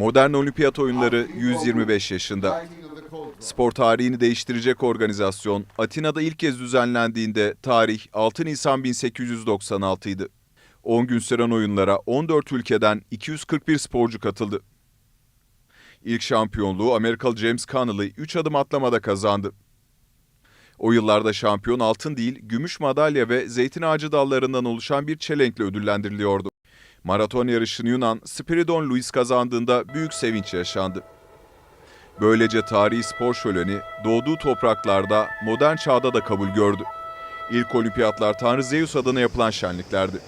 Modern olimpiyat oyunları 125 yaşında. Spor tarihini değiştirecek organizasyon Atina'da ilk kez düzenlendiğinde tarih 6 Nisan 1896 idi. 10 gün süren oyunlara 14 ülkeden 241 sporcu katıldı. İlk şampiyonluğu Amerikalı James Connolly 3 adım atlamada kazandı. O yıllarda şampiyon altın değil, gümüş madalya ve zeytin ağacı dallarından oluşan bir çelenkle ödüllendiriliyordu. Maraton yarışını Yunan Spiridon Luis kazandığında büyük sevinç yaşandı. Böylece tarihi spor şöleni doğduğu topraklarda modern çağda da kabul gördü. İlk olimpiyatlar Tanrı Zeus adına yapılan şenliklerdi.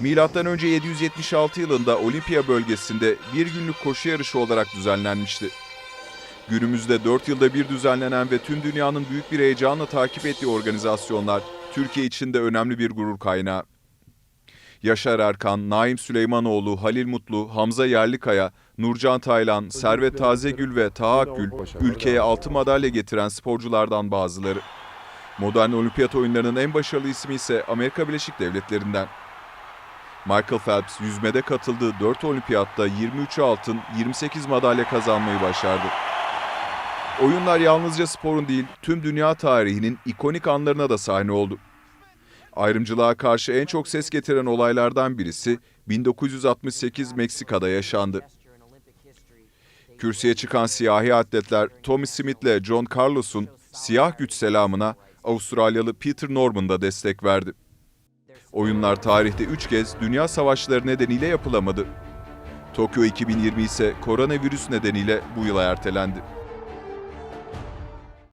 Milattan önce 776 yılında Olimpiya bölgesinde bir günlük koşu yarışı olarak düzenlenmişti. Günümüzde 4 yılda bir düzenlenen ve tüm dünyanın büyük bir heyecanla takip ettiği organizasyonlar Türkiye için de önemli bir gurur kaynağı. Yaşar Erkan, Naim Süleymanoğlu, Halil Mutlu, Hamza Yerlikaya, Nurcan Taylan, Servet Tazegül ve Taha Akgül ülkeye altın madalya getiren sporculardan bazıları. Modern olimpiyat oyunlarının en başarılı ismi ise Amerika Birleşik Devletleri'nden. Michael Phelps yüzmede katıldığı 4 olimpiyatta 23 altın, 28 madalya kazanmayı başardı. Oyunlar yalnızca sporun değil, tüm dünya tarihinin ikonik anlarına da sahne oldu. Ayrımcılığa karşı en çok ses getiren olaylardan birisi 1968 Meksika'da yaşandı. Kürsüye çıkan siyahi atletler Tommy Smith ile John Carlos'un siyah güç selamına Avustralyalı Peter Norman da destek verdi. Oyunlar tarihte 3 kez dünya savaşları nedeniyle yapılamadı. Tokyo 2020 ise koronavirüs nedeniyle bu yıla ertelendi.